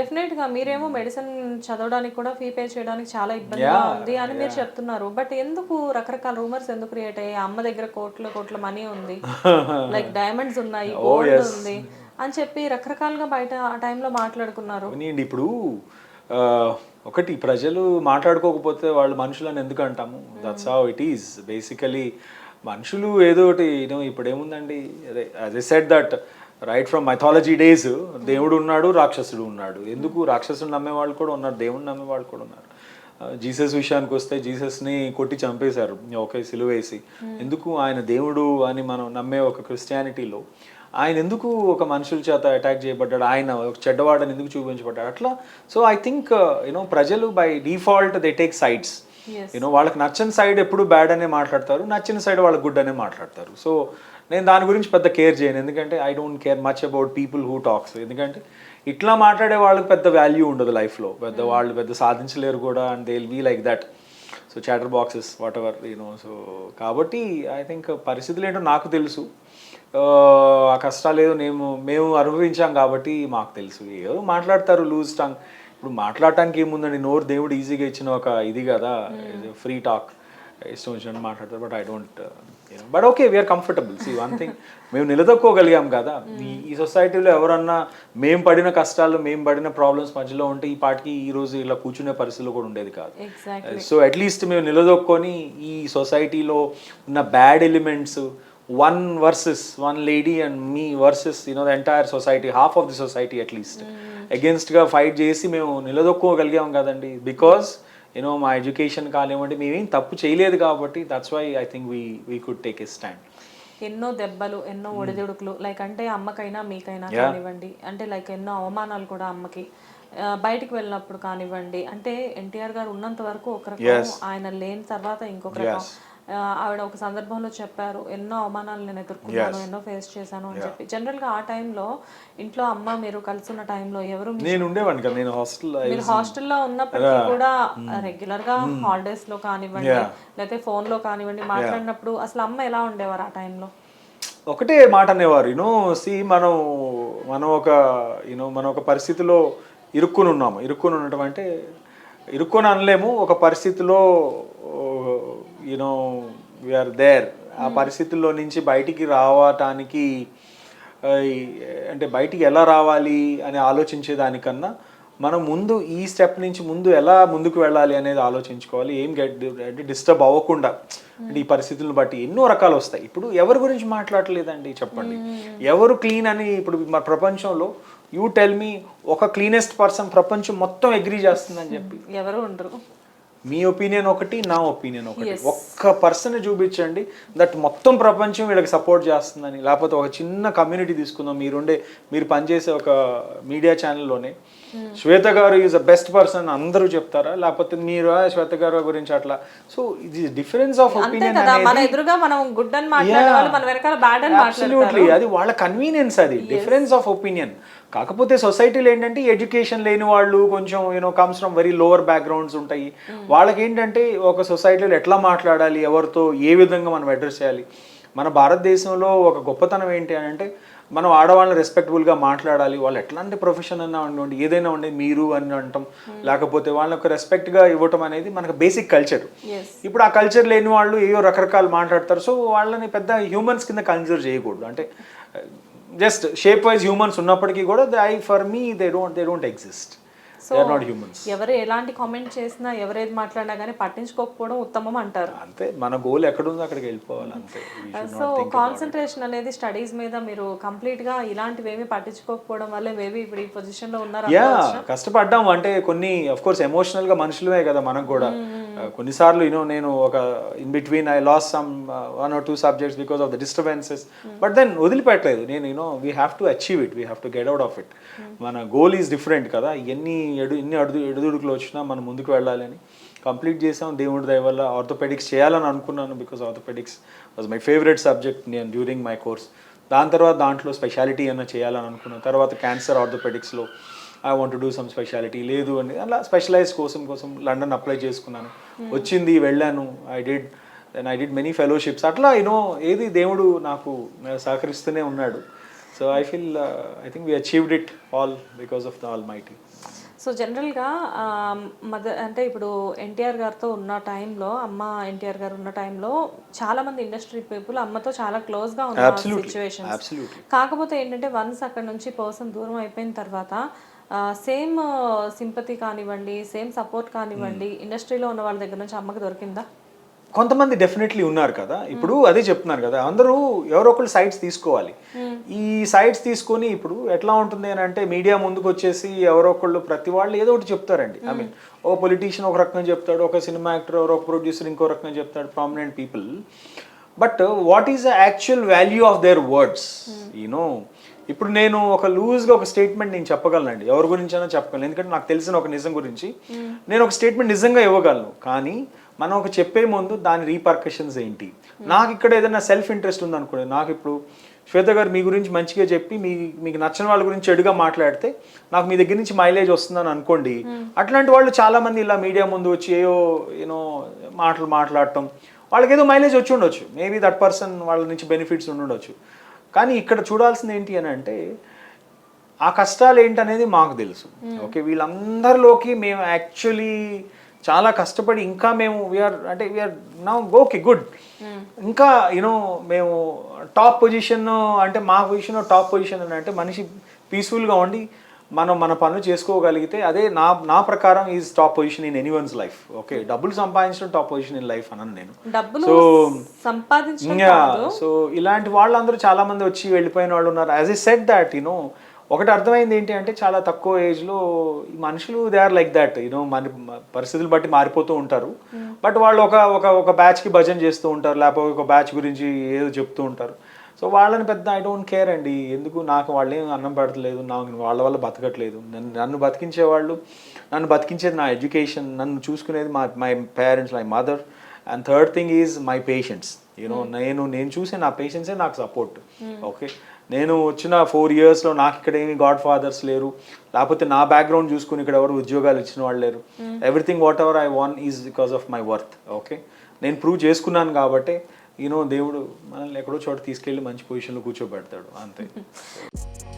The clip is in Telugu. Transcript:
డెఫినెట్గా మీరేమో మెడిసిన్ చదవడానికి కూడా ఫీ పే చేయడానికి చాలా ఇబ్బందిగా ఉంది అని మీరు చెప్తున్నారు. బట్ ఎందుకు రకరకాల రూమర్స్ ఎందుకు క్రియేట్ అయ్యాయి? అమ్మ దగ్గర కోట్ల కోట్ల మనీ ఉంది. లైక్ డైమండ్స్ ఉన్నాయి Oh, గోల్డ్ ఉంది అని చెప్పి రకరకాలుగా బయట ఆ టైంలో మాట్లాడుకున్నారు. ఇప్పుడు ఒకటి ప్రజలు మాట్లాడుకోకపోతే వాళ్ళు మనుషులని ఎందుకు అంటాము that's how it is basically మనుషులు ఏదో ఒకటి ఇప్పుడు ఏముందండి? అదే a set that right from mythology days దేవుడు ఉన్నాడు రాక్షసుడు ఉన్నాడు. ఎందుకు? రాక్షసుడు నమ్మే వాళ్ళు కూడా ఉన్నారు దేవుడు నమ్మే వాళ్ళు కూడా ఉన్నారు. జీసస్ విషయానికి వస్తే జీసస్ని కొట్టి చంపేశారు ఒకే సిలువేసి. ఎందుకు? ఆయన దేవుడు అని మనం నమ్మే ఒక క్రిస్టియానిటీలో ఆయన ఎందుకు ఒక మనుషుల చేత అటాక్ చేయబడ్డాడు? ఆయన ఒక చెడ్డవాడని ఎందుకు చూపించబడ్డాడు? అట్లా. So I think you know ప్రజలు by default they take sides. You know వాళ్ళకి నచ్చని సైడ్ ఎప్పుడు బ్యాడ్ అనే మాట్లాడతారు నచ్చిన సైడ్ వాళ్ళకి గుడ్ అనే మాట్లాడతారు. సో నేను దాని గురించి పెద్ద కేర్ చేయను. ఎందుకంటే I don't care much about people who talks ఎందుకంటే ఇట్లా మాట్లాడే వాళ్ళకి పెద్ద వాల్యూ ఉండదు లైఫ్లో పెద్ద వాళ్ళు పెద్ద సాధించలేరు కూడా and they will be like that so chatter boxes whatever you know so కాబట్టి ఐ థింక్ పరిస్థితులు ఏంటో నాకు తెలుసు. ఆ, ఆ కష్టాలు ఏదో మేము మేము అనుభవించాం కాబట్టి మాకు తెలుసు. ఏదో మాట్లాడతారు లూజ్ టంగ్ ఇప్పుడు మాట్లాడటానికి ఏముందండి? నోరు దేవుడు ఈజీగా ఇచ్చిన ఒక ఇది కదా? Free talk. ఇష్టం వచ్చినట్టు మాట్లాడతారు but I don't but okay we're comfortable. See one thing మేము నిలదొక్కోగలిగాం కదా? ఈ ఈ సొసైటీలో ఎవరన్నా మేము పడిన కష్టాలు మేము పడిన ప్రాబ్లమ్స్ మధ్యలో ఉంటే ఈ పాటికి ఈ రోజు ఇలా కూర్చునే పరిస్థితులు కూడా ఉండేది కాదు. సో అట్లీస్ట్ మేము నిలదొక్కొని ఈ సొసైటీలో ఉన్న bad elements one versus one lady and me versus you know the entire society half of the society at least అగేన్స్ట్గా fight చేసి మేము నిలదొక్కోగలిగాం కదండి. బికాస్ యూనో మా ఎడ్యుకేషన్ కానివ్వండి మేమేం తప్పు చేయలేదు కాబట్టి that's why I think we we could take a stand ఎన్నో దెబ్బలు ఎన్నో ఒడిదుడుకులు లైక్ అంటే అమ్మకైనా మీకైనా. కానివ్వండి అంటే లైక్ ఎన్నో అవమానాలు కూడా అమ్మకి. బయటికి వెళ్ళినప్పుడు కానివ్వండి అంటే ఎన్టీఆర్ గారు ఉన్నంత వరకు ఒక రకం. ఆయన లేని తర్వాత ఇంకొక రకం. ఆవిడ ఒక సందర్భంలో చెప్పారు ఎన్నో అవమానాలు నేను ఎదుర్కొన్నాను ఎన్నో ఫేస్ చేశాను అని చెప్పి. జనరల్గా ఆ టైంలో ఇంట్లో అమ్మ మీరు కలుసున్న టైంలో ఎవరు నేను ఉండేవాడిని కదా నేను హాస్టల్ మీరు హాస్టల్లో ఉన్నప్పటికీ కూడా రెగ్యులర్గా హాలిడేస్లో కానివ్వండి లేకపోతే ఫోన్లో కానివ్వండి మాట్లాడినప్పుడు అసలు అమ్మ ఎలా ఉండేవారు ఆ టైంలో? ఒకటే మాట అనేవారు యూనో సి మనం మనం ఒక యూనో మనం ఒక పరిస్థితిలో ఇరుక్కుని ఉన్నాము ఇరుక్కుని ఉండటం అంటే ఇరుక్కొని అనలేము ఒక పరిస్థితిలో యూనో వీఆర్ దేర్ ఆ పరిస్థితుల్లో నుంచి బయటికి రావటానికి అంటే బయటికి ఎలా రావాలి అని ఆలోచించే దానికన్నా మనం ముందు ఈ స్టెప్ నుంచి ముందు ఎలా ముందుకు వెళ్ళాలి అనేది ఆలోచించుకోవాలి. ఏం గెట్ అంటే డిస్టర్బ్ అవ్వకుండా. అంటే ఈ పరిస్థితులను బట్టి ఎన్నో రకాలు వస్తాయి. ఇప్పుడు ఎవరి గురించి మాట్లాడలేదండి చెప్పండి. ఎవరు క్లీన్ అని ఇప్పుడు మన ప్రపంచంలో యూ టెల్ మీ ఒక క్లీనెస్ట్ పర్సన్ ప్రపంచం మొత్తం అగ్రీ చేస్తుందని చెప్పి. ఎవరు ఉండరు. మీ ఒపీనియన్ ఒకటి నా ఒపీనియన్ ఒకటి. ఒక్క పర్సన్ చూపించండి దట్ మొత్తం ప్రపంచం వీళ్ళకి సపోర్ట్ చేస్తుందని. లేకపోతే ఒక చిన్న కమ్యూనిటీ తీసుకుందాం మీరుండే మీరు పనిచేసే ఒక మీడియా ఛానల్లోనే శ్వేత గారు ఈజ్ ద బెస్ట్ పర్సన్ అందరూ చెప్తారా? లేకపోతే మీరు "ఆ, శ్వేత గారు గురించి అట్లా? సో ఇది డిఫరెన్స్ ఆఫ్ ఒపీనియన్ అబ్సల్యూట్లీ అది వాళ్ళ కన్వీనియన్స్ అది. డిఫరెన్స్ ఆఫ్ ఒపీనియన్ కాకపోతే సొసైటీలో ఏంటంటే ఎడ్యుకేషన్ లేని వాళ్ళు కొంచెం you know comes from very lower backgrounds ఉంటాయి. వాళ్ళకి ఏంటంటే ఒక సొసైటీలో ఎట్లా మాట్లాడాలి ఎవరితో ఏ విధంగా మనం అడ్రస్ చేయాలి? మన భారతదేశంలో ఒక గొప్పతనం ఏంటి అని అంటే మనం ఆడవాళ్ళని రెస్పెక్టబుల్గా మాట్లాడాలి వాళ్ళు ఎట్లాంటి ప్రొఫెషన్ అన్నా ఉండండి ఏదైనా ఉండే మీరు అని అంటాం. లేకపోతే వాళ్ళకి రెస్పెక్ట్గా ఇవ్వటం అనేది మనకు బేసిక్ కల్చర్ ఇప్పుడు ఆ కల్చర్ లేని వాళ్ళు ఏవో రకరకాలు మాట్లాడతారు. సో వాళ్ళని పెద్ద హ్యూమన్స్ కింద కన్సిడర్ చేయకూడదు. అంటే జస్ట్ షేప్ వైజ్ హ్యూమన్స్ ఉన్నప్పటికీ కూడా I for me they don't they don't exist humans ఎవరు ఎలాంటి కామెంట్ చేసినా ఎవరేది మాట్లాడినా కానీ పట్టించుకోకపోవడం ఉత్తమం అంటారు. అంతే మన గోల్ ఎక్కడుందో అక్కడికి వెళ్ళిపోవాలి అంతే. సో. కాన్సన్ట్రేషన్ అనేది స్టడీస్ మీద మీరు కంప్లీట్గా ఇలాంటివి ఏమీ పట్టించుకోకపోవడం వల్లే మేబీ ఇప్పుడు ఈ పొజిషన్లో ఉన్నారు యా కష్టపడ్డాం అంటే కొన్ని అఫ్ కోర్స్ ఎమోషనల్గా మనుషులమే కదా మనకు కూడా. Uh, కొన్నిసార్లు యూనో నేను ఒక in between I lost some one or two subjects because of the disturbances but then వదిలిపెట్టలేదు. నేను you know we have to achieve it we have to get out of it మన గోల్ ఈజ్ డిఫరెంట్ కదా. ఎన్ని ఎడు ఎన్ని అడుగు ఎడుదుడుకులు వచ్చినా మనం ముందుకు వెళ్ళాలని కంప్లీట్ చేసాం దేవుడి దయ వల్ల ఆర్థోపెడిక్స్ చేయాలని అనుకున్నాను because orthopaedics was my favourite subject నేను డ్యూరింగ్ మై కోర్స్ దాని తర్వాత దాంట్లో స్పెషాలిటీ అన్న చేయాలని అనుకున్నాను. తర్వాత cancer ఆర్థోపెడిక్స్లో I want do some speciality లేదు అని. అలా స్పెషలైజ్ కోసం కోసం లండన్ అప్లై చేసుకున్నాను. వచ్చింది వెళ్ళాను. I did then I did many fellowships అట్లా యూనో ఏది దేవుడు నాకు సహకరిస్తూనే ఉన్నాడు. So I feel I think we achieved it all because of the almighty so జనరల్గా మదర్ అంటే ఇప్పుడు ఎన్టీఆర్ గారితో ఉన్న టైంలో అమ్మ ఎన్టీఆర్ గారు ఉన్న టైంలో చాలా మంది ఇండస్ట్రీ పీపుల్ అమ్మతో చాలా క్లోజ్గా ఉన్న సిచ్యువేషన్ కాకపోతే ఏంటంటే వన్స్ అక్కడ నుంచి పర్సన్ దూరం అయిపోయిన తర్వాత సేమ్ సింపతి కానివ్వండి సేమ్ సపోర్ట్ కానివ్వండి ఇండస్ట్రీలో ఉన్న వాళ్ళ దగ్గర నుంచి అమ్మకి దొరికిందా? కొంతమంది డెఫినెట్లీ ఉన్నారు కదా. ఇప్పుడు అదే చెప్తున్నారు కదా. అందరూ ఎవరో ఒకళ్ళు సైడ్స్ తీసుకోవాలి. ఈ సైడ్స్ తీసుకొని ఇప్పుడు ఎట్లా ఉంటుంది అని అంటే మీడియా ముందుకు వచ్చేసి ఎవరో ఒకళ్ళు ప్రతి వాళ్ళు ఏదో ఒకటి చెప్తారండి. ఐ మీన్ ఓ పొలిటీషియన్ ఒక రకంగా చెప్తాడు ఒక సినిమా యాక్టర్ ఎవరో ఒక ప్రొడ్యూసర్ ఇంకో రకంగా చెప్తాడు prominent people but what is the actual value of their words you know ఇప్పుడు నేను ఒక లూజ్గా ఒక స్టేట్మెంట్ నేను చెప్పగలనండి ఎవరి గురించి అయినా చెప్పగలను. ఎందుకంటే నాకు తెలిసిన ఒక నిజం గురించి. నేను ఒక స్టేట్మెంట్ నిజంగా ఇవ్వగలను. కానీ మనం ఒక చెప్పే ముందు దాని రీపర్కషన్స్ ఏంటి? నాకు ఇక్కడ ఏదైనా సెల్ఫ్ ఇంట్రెస్ట్ ఉందనుకోండి. నాకు ఇప్పుడు శ్వేత గారు మీ గురించి మంచిగా చెప్పి మీ మీకు నచ్చిన వాళ్ళ గురించి చెడుగా మాట్లాడితే నాకు మీ దగ్గర నుంచి మైలేజ్ వస్తుందని అనుకోండి. అట్లాంటి వాళ్ళు చాలా మంది ఇలా మీడియా ముందు వచ్చి ఏయో యూనో మాటలు మాట్లాడటం. వాళ్ళకి ఏదో మైలేజ్ వచ్చి ఉండొచ్చు. మేబీ దట్ పర్సన్ వాళ్ళ నుంచి బెనిఫిట్స్ ఉండొచ్చు. కానీ ఇక్కడ చూడాల్సింది ఏంటి అని అంటే ఆ కష్టాలు ఏంటనేది మాకు తెలుసు. ఓకే వీళ్ళందరిలోకి మేము యాక్చువల్లీ చాలా కష్టపడి ఇంకా మేము వీఆర్ అంటే వీఆర్ నా ఓకే గుడ్ ఇంకా యూనో మేము టాప్ పొజిషన్ అంటే మా పొజిషన్ టాప్ పొజిషన్ అని అంటే మనిషి పీస్ఫుల్గా ఉండి మనం మన పనులు చేసుకోగలిగితే అదే నా నా ప్రకారం is top position in anyone's life okay డబ్బులు సంపాదించడం టాప్ పొజిషన్ ఇన్ లైఫ్ అన్నాను నేను. సో సంపాదించడం సో ఇలాంటి వాళ్ళందరూ చాలా మంది వచ్చి వెళ్ళిపోయిన వాళ్ళు ఉన్నారు. As a set that you know ఒకటి అర్థమైంది ఏంటి అంటే చాలా తక్కువ ఏజ్లో ఈ మనుషులు they are like that you know మన పరిస్థితులు బట్టి మారిపోతూ ఉంటారు. బట్ వాళ్ళు ఒక ఒక ఒక బ్యాచ్కి భజన చేస్తూ ఉంటారు లేకపోతే ఒక బ్యాచ్ గురించి ఏదో చెప్తూ ఉంటారు. సో వాళ్ళని పెద్ద ఐ డోంట్ కేర్ అండి. ఎందుకు? నాకు వాళ్ళు ఏం అన్నం పెడతలేదు. నాకు వాళ్ళ వల్ల బతకట్లేదు. నన్ను నన్ను బతికించే వాళ్ళు నన్ను బతికించేది నా ఎడ్యుకేషన్ నన్ను చూసుకునేది మా my parents my mother and third thing is my patience you know నేను నేను చూసే నా పేషెన్సే నాకు సపోర్ట్ ఓకే నేను వచ్చిన ఫోర్ ఇయర్స్లో నాకు ఇక్కడ ఏమి గాడ్ ఫాదర్స్ లేరు. లేకపోతే నా బ్యాక్గ్రౌండ్ చూసుకుని ఇక్కడ ఎవరు ఉద్యోగాలు ఇచ్చిన వాళ్ళు లేరు. Everything whatever I won is because of my worth okay నేను ప్రూవ్ చేసుకున్నాను కాబట్టి యూనో దేవుడు మనల్ని ఎక్కడో చోట తీసుకెళ్ళి మంచి పొజిషన్లో కూర్చోబెడతాడు. అంతే.